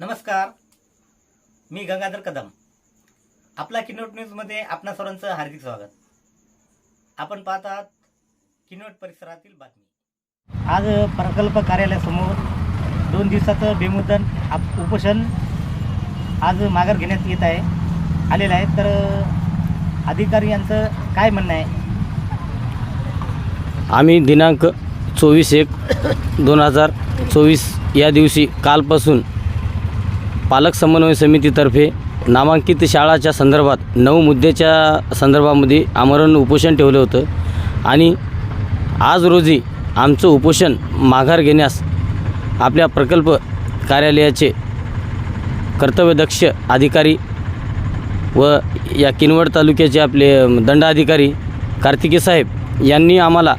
नमस्कार. मी गंगाधर कदम. आपला किनोट न्यूजमध्ये आपणा सर्वांचं हार्दिक स्वागत. आपण पाहत आहात किनोट परिसरातील बातमी. आज प्रकल्प कार्यालयासमोर दोन दिवसाचं बेमुदन आप उपोषण आज माघार घेण्यात येत आहे. आलेलं आहे. तर अधिकारी यांचं काय म्हणणं आहे? आम्ही दिनांक चोवीस एक दोन हजार चोवीस या दिवशी कालपासून पालक समन्वय समितीतर्फे नामांकित शाळाच्या संदर्भात नऊ मुद्द्याच्या संदर्भामध्ये आमरण उपोषण ठेवलं होतं. आणि आज रोजी आमचं उपोषण माघार घेण्यास आपल्या प्रकल्प कार्यालयाचे कर्तव्यदक्ष अधिकारी व या किनवट तालुक्याचे आपले दंडाधिकारी कार्तिके साहेब यांनी आम्हाला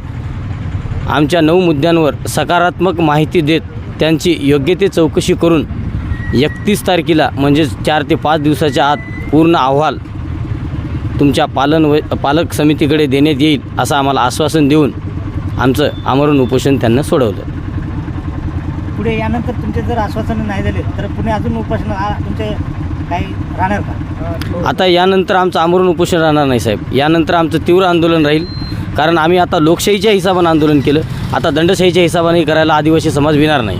आमच्या नऊ मुद्द्यांवर सकारात्मक माहिती देत त्यांची योग्य ते चौकशी करून एकतीस तारखेला म्हणजेच चार ते पाच दिवसाच्या आत पूर्ण अहवाल तुमच्या पालन व पालक समितीकडे देण्यात येईल असं आम्हाला आश्वासन देऊन आमचं आमरण उपोषण त्यांना सोडवलं. पुढे यानंतर तुमचे जर आश्वासन नाही झाले तर पुढे अजून उपोषण तुमचे काही राहणार का? आता यानंतर आमचं आमरण उपोषण राहणार नाही साहेब. यानंतर आमचं तीव्र आंदोलन राहील. कारण आम्ही आता लोकशाहीच्या हिसाबानं आंदोलन केलं. आता दंडशाहीच्या हिसाबाने करायला आदिवासी समाज विणार नाही.